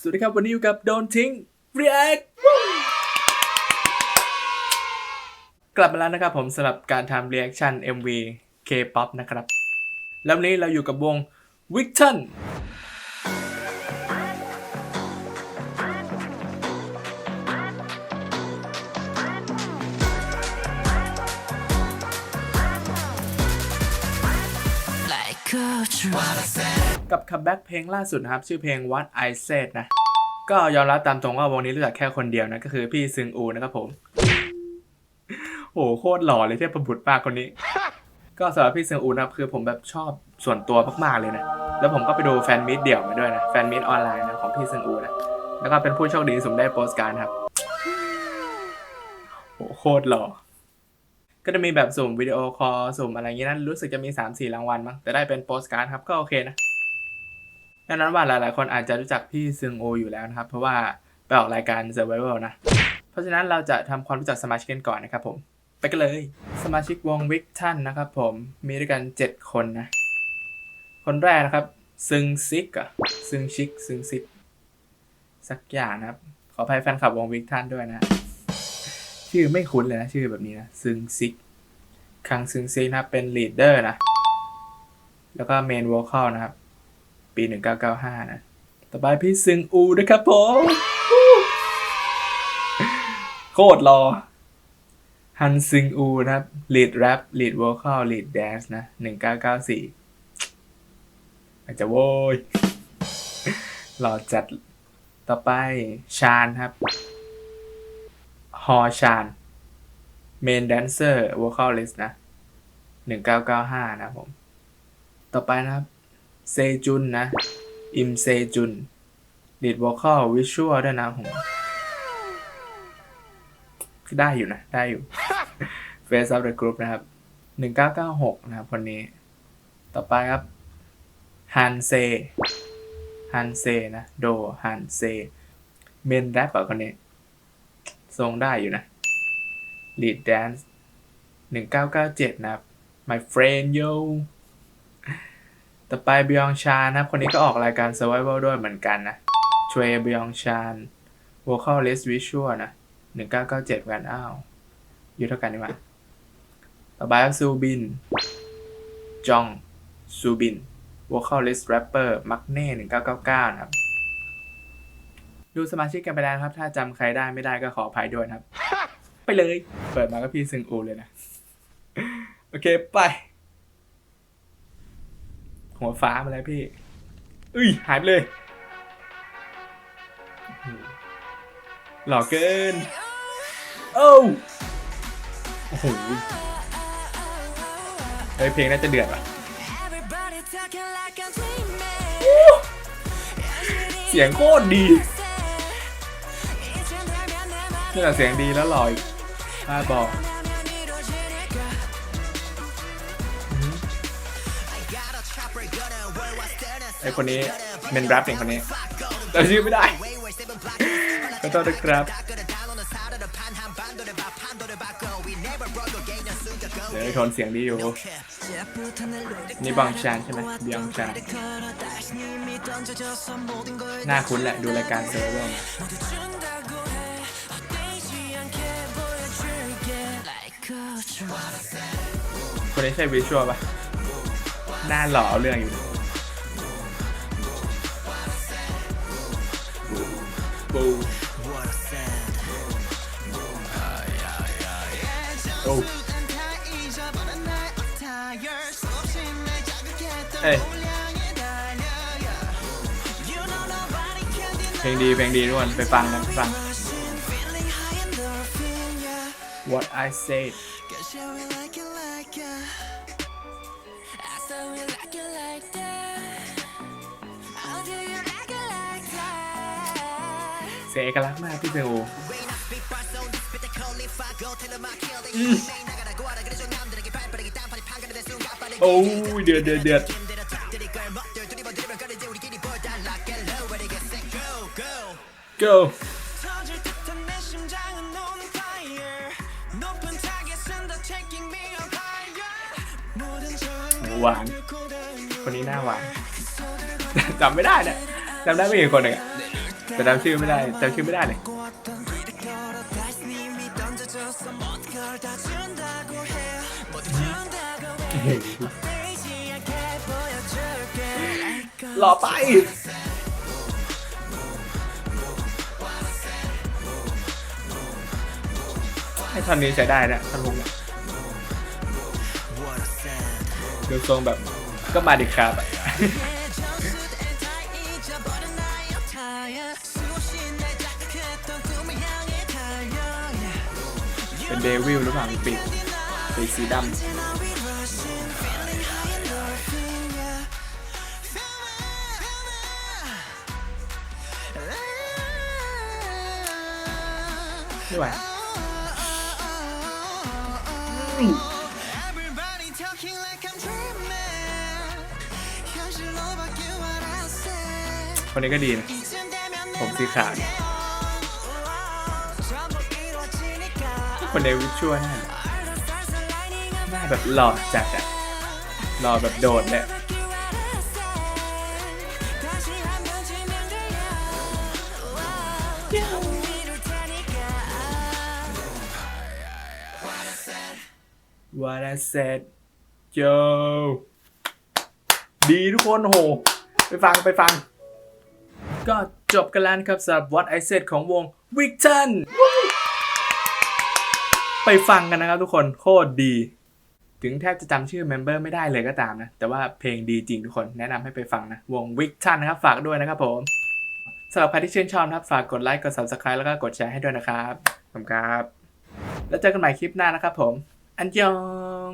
สวัสดีครับ วันนี้อยู่กับโดนทิ้ง React กลับมาแล้วนะครับผมสำหรับการทำ reaction MV K-pop นะครับ แล้ววันนี้เราอยู่กับวง w i c t o n กับคัมแบ็กเพลงล่าสุดนะครับ ชื่อเพลง What I Said นะ ก็ยอมรับตามตรงว่าวงนี้รู้จักแค่คนเดียวนะ ก็คือพี่ซึงอูนะครับผม โหโคตรหล่อเลยเทพประบุตรมากคนนี้ ก็สำหรับพี่ซึงอูนะครับ คือผมแบบชอบส่วนตัวมากๆเลยนะ แล้วผมก็ไปดูแฟนมิตเดี่ยวมาด้วยนะ แฟนมิตออนไลน์นะของพี่ซึงอูนะ แล้วก็เป็นผู้โชคดีสุ่มได้โปสการ์ดครับโหโคตรหล่อ ก็จะมีแบบสุ่มวิดีโอคอลสุ่มอะไรอย่างนี้นรู้สึกจะมี 3-4 รางวัลมั้งแต่ได้เป็นโปสการ์ดครับก็โอเคนะดังนั้นว่าหลายๆ คนอาจจะรู้จักพี่ซึงโออยู่แล้วนะครับ เพราะว่าไปออกรายการ Survival นะ เพราะฉะนั้นเราจะทำความรู้จักสมาชิกกันก่อนนะครับผม ไปกันเลยสมาชิกวงวิกท่านนะครับผมมีด้วยกัน 7 คนนะ คนแรกนะครับซึงซิกอะซึงชิกซึงซิกสักอย่างนะครับ ขออภัยแฟนคลับวงวิกท่านด้วยนะ ชื่อไม่คุ้นเลยนะชื่อแบบนี้นะซึงซิกคังซึงซิกนะเป็นลีดเดอร์นะ แล้วก็เมนวอลคอลนะครับ ปี 1995 นะ ต่อไปพี่ซึงอูนะครับผมโคตรรอฮันซึงอูนะครับ lead rap lead vocal lead dance นะ 1994 อาจจะโว้ยรอจัดต่อไปชาญครับ ฮอชาญ main dancer vocalist นะ1995นะครับผม ต่อไปนะครับ เซจุนนะ อิมเซจุนดีดวอลคอลวิชวลด้วยนะผมได้อยู่นะ ได้อยู่ Face of the Group นะครับ1996นะครับคนนี้ ต่อไปครับฮันเซฮันเซนะ โดฮันเซ เมนแรปเอะคนนี้ ทรงได้อยู่นะ Lead Dance 1997 นะครับ My friend yo ต่อไปบยองชานะครับ คนนี้ก็ออกรายการ Survival ด้วยเหมือนกันนะชเวบยองชาน Vocalist Visual นะ 1997 กันอ้าว อยู่เท่ากันนี่หว่าต่อไปก็ซูบิน จองซูบิน Vocalist Rapper มักเน่1999 นะครับ ดูสมาชิกกันไปแล้วนะครับ ถ้าจำใครได้ไม่ได้ก็ขออภัยด้วยนะครับ ไปเลย เปิดมาก็พี่ซึงอูเลยนะ โอเคไป หัวฟ้ามาแล้วพี่ อุ้ย หายไปเลย หล่อเกิน โอ้วโอ้โหเฮ้ยเพลงน่าจะเดือดว่ะเสียงโคตรดี นี่แหละเสียงดีแล้วหล่ออีกบ้าบอกไอคนนี้เป็นแรปเองคนนี้แต่ชื่อไม่ได้ขอโทษนะครับเดี๋ยวไอโทนเสียงดีอยู่ นี่บางชานใช่ไหมเบียงชานน่าคุ้นแหละดูรายการเซอร์เวอร์ คนนี้ใช่วิชวลปะหน้าหล่อเอาเรื่องอยู่นะปูโอ้เอ้ยเพลงดีเพลงดีทุกคนไปฟังนะไปฟัง What I said เสียงเอกลักษณ์มากพี่เซลอืมโอ้ยเดือดเดือดเดือด go หวาน คนนี้หน้าหวานจำไม่ได้นะจำได้ไม่กี่คนเองอะแต่จำชื่อไม่ได้จำชื่อไม่ได้เลยหล่อไปให้ท่อนนี้ใช้ได้นะท่อนลุกเนี่ย ดูทรงแบบก็มาดิครับอะเป็นเดวิลหรือเปล่ามีปีกปีกสีดำไม่ไหว คนนี้ก็ดีนะผมสีขาวคนในวิชวลน่าน่าแบบหล่อจัดอะหล่อแบบโดดเลยว่าได้เสร็จเจดีทุกคนโห ไปฟังไปฟัง ก็จบกันแล้วนะครับสำหรับ What I said ของวง w i c t o n ไปฟังกันนะครับทุกคนโคตรดี ถึงแทบจะจำชื่อเมมเบอร์ไม่ได้เลยก็ตามนะ แต่ว่าเพลงดีจริงทุกคนแนะนำให้ไปฟังนะ วง w i c t o n นะครับฝากด้วยนะครับผมสำหรับใครที่ชื่นชอบนะครับฝากกดไลค์กด Subscribe แล้วก็กดแชร์ให้ด้วยนะครับขอบคุณครับ แล้วเจอกันใหม่คลิปหน้านะครับผม อันยอง